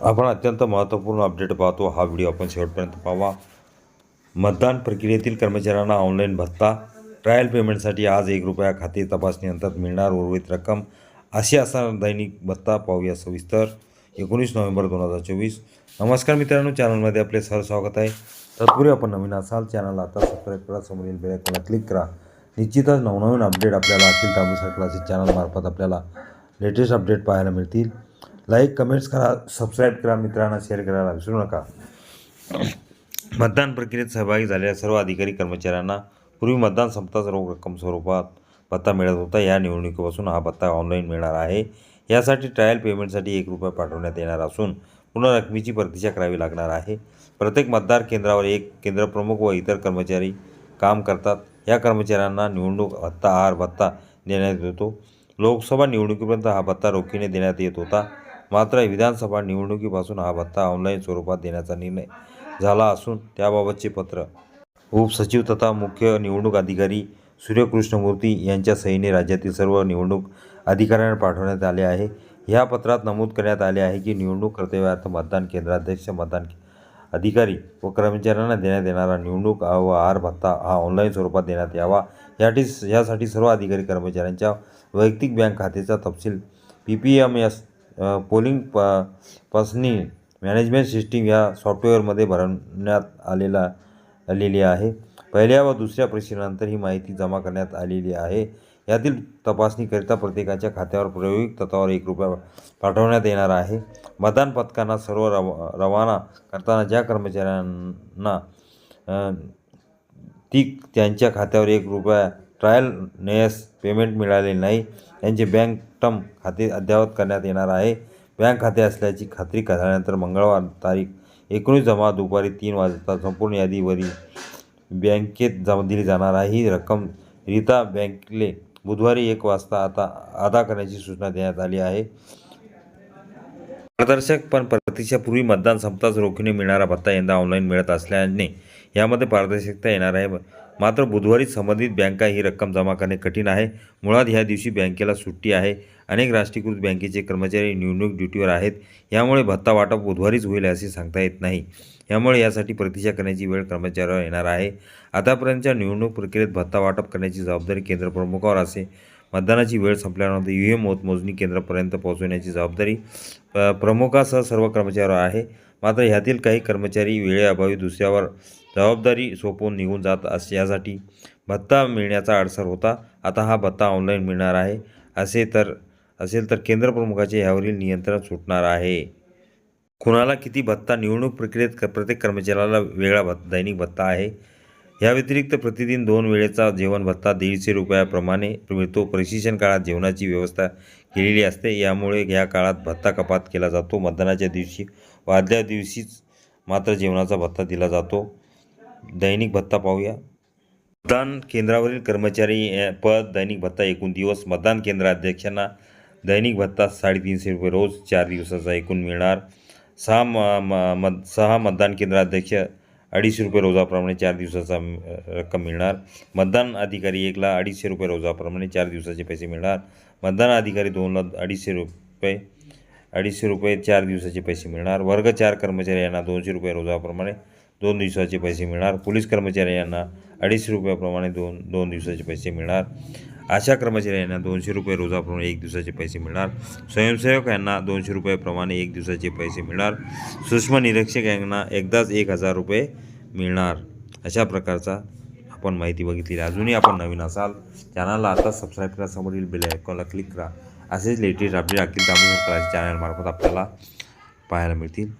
आपण अत्यंत महत्त्वपूर्ण अपडेट पाहतो. हा व्हिडिओ आपण शेवटपर्यंत पाहावा. मतदान प्रक्रियेतील कर्मचाऱ्यांना ऑनलाईन भत्ता ट्रायल पेमेंटसाठी आज एक रुपया खाते तपासणीनंतर मिळणार उर्वरित रक्कम. अशी असणार दैनिक भत्ता पाहूया सविस्तर. एकोणीस नोव्हेंबर दोन हजार चोवीस. नमस्कार मित्रांनो चॅनलमध्ये आपले सर स्वागत आहे. तत्पूर्वी आपण नवीन असाल चॅनलला आता सबस्क्राईब करा समोरील बेलायकॉनला क्लिक करा. निश्चितच नवनवीन अपडेट आपल्याला अखिल तांबूसर क्लासेस चॅनलमार्फत आपल्याला लेटेस्ट अपडेट पाहायला मिळतील. लाईक कमेंट्स करा सबस्क्राईब करा मित्रांना शेअर करायला विसरू नका. मतदान प्रक्रियेत सहभागी झालेल्या सर्व अधिकारी कर्मचाऱ्यांना पूर्वी मतदान संपताच रोख रक्कम स्वरूपात भत्ता मिळत होता. या निवडणुकीपासून हा भत्ता ऑनलाईन मिळणार आहे. यासाठी ट्रायल पेमेंटसाठी एक रुपया पाठवण्यात येणार असून पुन्हा रकमेची प्रतीक्षा करावी लागणार आहे. प्रत्येक मतदार केंद्रावर एक केंद्रप्रमुख व इतर कर्मचारी काम करतात. या कर्मचाऱ्यांना निवडणूक भत्ता आहार भत्ता देण्यात येतो. लोकसभा निवडणुकीपर्यंत हा भत्ता रोखीने देण्यात येत होता. मात्र विधानसभा निवडणुकीपासून हा भत्ता ऑनलाईन स्वरूपात देण्याचा निर्णय झाला असून त्याबाबतचे पत्र. उपसचिव तथा मुख्य निवडणूक अधिकारी सूर्यकृष्णमूर्ती यांच्या सहीने राज्यातील सर्व निवडणूक अधिकाऱ्यांना पाठवण्यात आले आहे. ह्या पत्रात नमूद करण्यात आले आहे की निवडणूक कर्तव्यार्थ मतदान केंद्राध्यक्ष मतदान अधिकारी व कर्मचाऱ्यांना देण्यात येणारा निवडणूक व आहार भत्ता हा ऑनलाईन स्वरूपात देण्यात यावा. यासाठी यासाठी सर्व अधिकारी कर्मचाऱ्यांच्या वैयक्तिक बँक खात्याचा तपशील P P M S polling प पसनी मॅनेजमेंट सिस्टीम या सॉफ्टवेअरमध्ये भरण्यात आलेला आलेली आहे. पहिल्या व दुसऱ्या परीक्षेनंतर ही माहिती जमा करण्यात आलेली आहे. यातील तपासणीकरिता प्रत्येकाच्या खात्यावर प्रायोगिक तत्वावर एक रुपया पाठवण्यात येणार आहे. मतदान पथकांना सर्व रव रवाना करताना ज्या कर्मचाऱ्यांना ती त्यांच्या खात्यावर एक रुपया ट्रायल नेस पेमेंट मिळाले नाही. त्यांचे बँक टर्म खाते अद्ययावत करण्यात येणार आहे. बँक खाते असल्याची खात्री झाल्यानंतर मंगळवार तारीख एकोणीस जमा दुपारी तीन वाजता संपूर्ण यादीवरील बँकेत जमा दिली जाणार आहे. ही रक्कम रिता बँकेले बुधवारी एक वाजता आता अदा करण्याची सूचना देण्यात आली आहे. पारदर्शक पण प्रतीक्षापूर्वी मतदान संपताच रोखीने मिळणारा भत्ता यंदा ऑनलाईन मिळत असल्याने यामध्ये पारदर्शकता येणार आहे. मात्र बुधवारी संबंधित बँका ही रक्कम जमा करणे कठीण आहे. मुळात ह्या दिवशी बँकेला सुट्टी आहे. अनेक राष्ट्रीयकृत बँकेचे कर्मचारी निवडणूक ड्युटीवर आहेत. यामुळे भत्ता वाटप बुधवारीच होईल असे सांगता येत नाही. यामुळे यासाठी प्रतीक्षा करण्याची वेळ कर्मचाऱ्यावर येणार आहे. आतापर्यंतच्या निवडणूक प्रक्रियेत भत्ता वाटप करण्याची जबाबदारी केंद्रप्रमुखावर असे. मतदानाची वेळ संपल्यानंतर यू एम मतमोजणी केंद्रापर्यंत पोहोचवण्याची जबाबदारी प्रमुखासह सर्व कर्मचाऱ्यावर आहे. मात्र ह्यातील काही कर्मचारी वेळेअभावी दुसऱ्यावर जबाबदारी सोपवून निघून जात अस यासाठी भत्ता मिळण्याचा अडसर होता. आता हा भत्ता ऑनलाईन मिळणार आहे. असे तर असेल तर केंद्रप्रमुखाचे ह्यावरील नियंत्रण सुटणार आहे. कुणाला किती भत्ता निवडणूक प्रक्रियेत क- प्रत्येक कर्मचाऱ्याला वेगळा भत् दैनिक भत्ता आहे. या व्यतिरिक्त प्रतिदिन दोन वेळेचा जेवण भत्ता दीडशे रुपयाप्रमाणे मिळतो. प्रशिक्षण काळात जेवणाची व्यवस्था केलेली असते. यामुळे या काळात भत्ता कपात केला जातो. मतदानाच्या दिवशी व आदल्या दिवशीच मात्र जेवणाचा भत्ता दिला जातो. दैनिक भत्ता पाहूया. मतदान केंद्रावरील कर्मचारी पद दैनिक भत्ता एकूण दिवस. मतदान केंद्र अध्यक्षांना दैनिक भत्ता साडेतीनशे रुपये रोज चार दिवसाचा एकूण मिळणार. सहा म म- मत सहा मतदान केंद्र अध्यक्ष अडीचशे रुपये रोजाप्रमाणे चार दिवसाचा रक्कम मिळणार. मतदान अधिकारी एकला अडीचशे रुपये रोजाप्रमाणे चार दिवसाचे पैसे मिळणार. मतदान अधिकारी दोनला अडीचशे रुपये अडीचशे रुपये चार दिवसाचे पैसे मिळणार. वर्ग चार कर्मचारी यांना दोनशे रुपये रोजाप्रमाणे दोन दिवसाचे पैसे मिळणार. पोलीस कर्मचारी यांना अडीचशे रुपयाप्रमाणे दोन दोन दिवसाचे पैसे मिळणार. अशा कर्मचाऱ्यांना दोनशे रुपये रोजाप्रमाणे एक दिवसाचे पैसे मिळणार. स्वयंसेवक यांना दोनशे रुपयाप्रमाणे एक दिवसाचे पैसे मिळणार. सूक्ष्म निरीक्षक यांना एकदाच एक हजार रुपये मिळणार. अशा प्रकारचा आपण माहिती बघितली अजूनही आपण नवीन असाल चॅनलला आता सबस्क्राईब करा. समोरील बेल आयकॉनला क्लिक करा. असेच latest update Akhil Tamil class चॅनलमार्फत आपल्याला पाहायला मिळतील.